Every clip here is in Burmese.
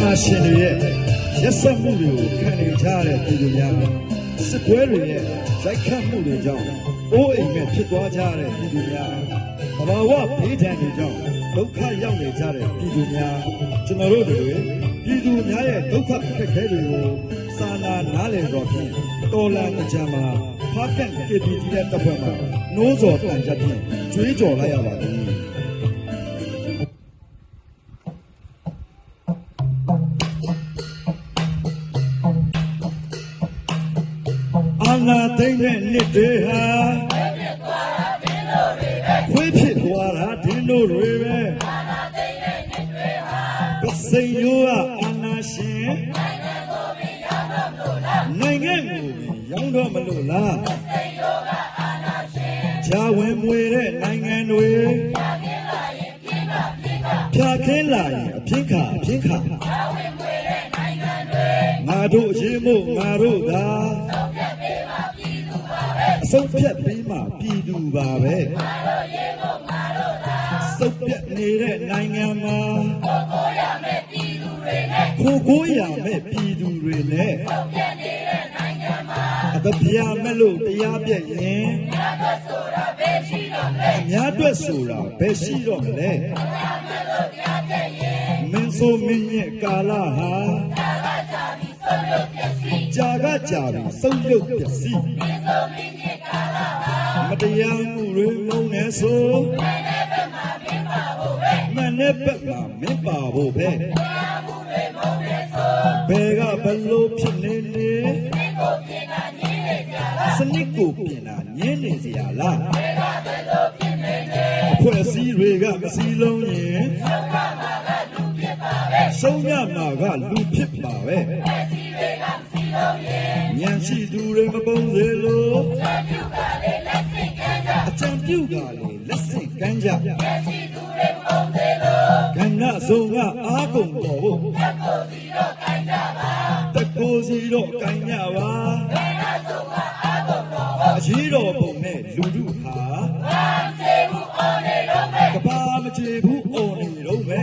နာရှင်တွေရဲ့ရက်စက်မှုတွေကိုခံနေကြရတဲ့ပြည်သူများစစ်ပွဲတွေရဲ့ရိုက်ခတ်မှုတွေကြောင့်အိုးအိမ်မဲ့ဖြစ်သွားကြရတဲ့ပြည်သူများသဘာဝဘေးဒဏ်တွေကြောင့်ဒုက္ခရောက်နေကြတဲ့ပြည်သူများကျွန်တော်တို့တွေပြည်သူများရဲ့ဒုက္ခအခက်အခဲတွေကိုစာနာနားလည်တော်ဖြင့်တော်လန်ကြံမှာဖားကန့် KPT တဲ့တပ်ဖွဲ့မှာနိုးစော်တန်ကြဖြင့်ကြွေးကြော်လိုက်ရပါသည် သိမ့်တဲ့နှစ်တွေဟာခွေးဖြစ်သွားတာဒင်းတို့တွေပဲအာနာသိမ့်တဲ့နှစ်တွေဟာပစိန်ရိုးကအာနာရှင်နိုင်ငံကိုရောင်းတော့မလို့လားပစိန်ရိုးကအာနာရှင်ဂျာဝင်မွေတဲ့နိုင်ငံတွေဖြာခင်းလာရင်အပြင်းခါအပြင်းခါဂျာဝင်မွေတဲ့နိုင်ငံတွေငါတို့အရေးမို့ငါတို့သာအ ဆုံးဖြတ်ပြီးမှပြည်သူပါပဲငါတို့ရေကိုငါတို့သာစုပ်ပြတ်နေတဲ့နိုင်ငံမှာခိုးကိုရမယ်ပြည်သူတွေနဲ့ခိုးကိုရမယ်ပြည်သူတွေနဲ့စုပ်ပြတ်နေတဲ့နိုင်ငံမှာအတပြာမဲ့လို့တရားပြည့်ရင်အများအတွက်ဆိုတာဘယ်ရှိတော့မလဲအများအတွက်ဆိုတာဘယ်ရှိတော့မလဲတရားမဲ့လို့တရားပြည့်ရင်မင်းဆိုမင်းရဲ့ကာလဟာကြာကကြာပြီးဆုံးရုပ်ပျက်စီးမ တရားမှုတွေလုံးနေဆိုမနဲ့ဘက်မှာမင်းပါဖို့ပဲဘယ်ကဘလို့ဖြစ်နေနေစနစ်ကိုပြင်တာညင်းနေစရာလားအဖွဲ့အစည်းတွေကမစည်းလုံးရင်ဆုံးရမှာကလူဖြစ်ပါပဲညံရှိသူတွေမပုံစေလို့အကြံ ပြုကလေလက်ဆင့်ကမ်းကြကဏ္ဍဆုံးကအာကုန်တော်ဖို့တကိုစီတော့ကမ်းကြပါအရှိတော်ပုံနဲ့လူလူဟာကဘာမချေဘူးအော်နေတော့ပဲ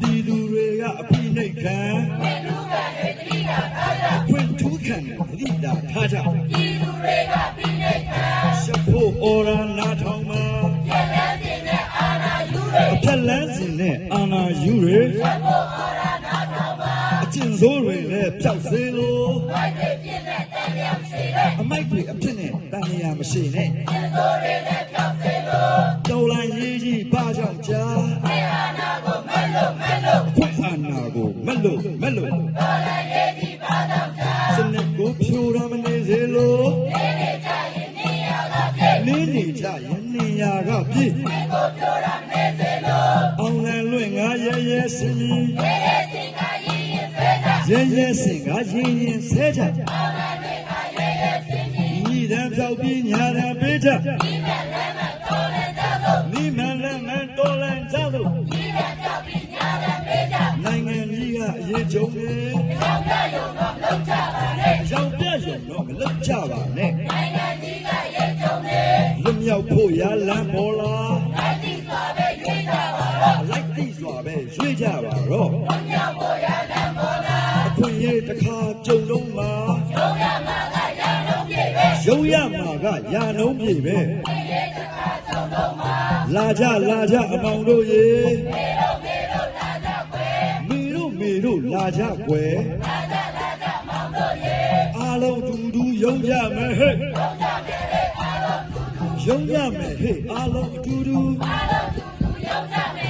ဒီသူတွေကအဖိနှိတ်ခံဖွင့်ထူးခံသတိတာထားကြရှ ဖို့အော်ရနာထောင်မှာအဖြက်လန်းစင်နဲ့အာနာယူတွေအကျင့်ဆိုးတွေလည်းဖြောက်စေလို့အမိုက်တွေအဖြစ်နဲ့တန်မြာမရှိနဲ့တော် ရင်နေရာကပြည့်ကိုပြောရမယ်စေလို့အောင်လန်လွင့်ငါရဲရဲစင်ရဲရဲစင်ကရင်ရင်ဆဲကြရဲရဲစင်ကရင်ရင်ဆဲကြအောင်လန်လွင့်ငါရဲရဲစင်ညီတန်းပြောက်ပြီးညာတန်းပေးကြညီမလန်းမတော်လန်ကြလို့ညီမလန်းမတော်လန်ကြလို့ညီတန်းပြောက်ပြီးညာတန်းပေးကြနိုင်ငံကြီးကအရေးကြုံနေကြောက်ပြရုံတော့မလုပ်ကြပါနဲ့ကြောက်ပြရုံတော့မလုပ်ကြပါနဲ့လွတ် မြောက်ဖို့ရလမ်းပေါ်လာလိုက်တိစွာပဲရွေးကြပါတော့လိုက်တိစွာပဲရွေးကြပါတော့လွတ်မြောက်ဖို့ရလမ်းပေါ်လာအခွင့်အရေးတစ်ခါကြုံလုံးမှာရုံရမှာကရာနှုံးပြေပဲရုံရမှာကရာနှုံးပြေပဲလာကြလာကြအမောင်တို့ရေမေတို့မေတို့လာကြကွယ်မေတို့မေတို့လာကြကွယ်လာကြလာကြအမောင်တို့ရေအားလုံးတူတူရုံကြမယ်ဟဲ့ ရုံးရမယ်ဟေ့အားလုံးအတူတူအားလုံးအတူတူရုံးရမယ်